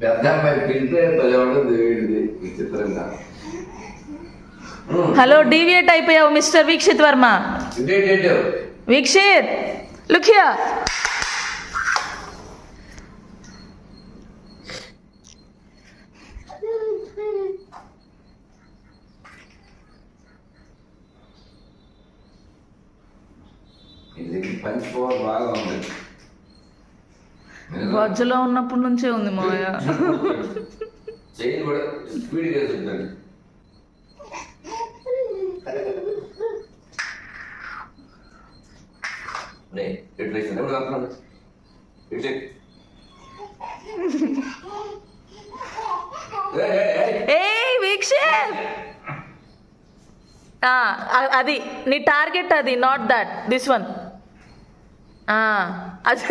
పెద్ద అమ్మాయి పిలిపే పదేవాడు వీడిది విచిత్రంగా హలో డీవియేట్ అయిపోయావు మిస్టర్ వీక్షిత్ వర్మ. వీక్షిత్ లుక్ ఇది బాగా ఉంది. బజ్జలో ఉన్నప్పటి నుంచే ఉంది మాయ కూడా ఎట్లా ఎప్పుడు. ఏయ్, అది నీ టార్గెట్ అది నాట్ దట్ దిస్ వన్. అది.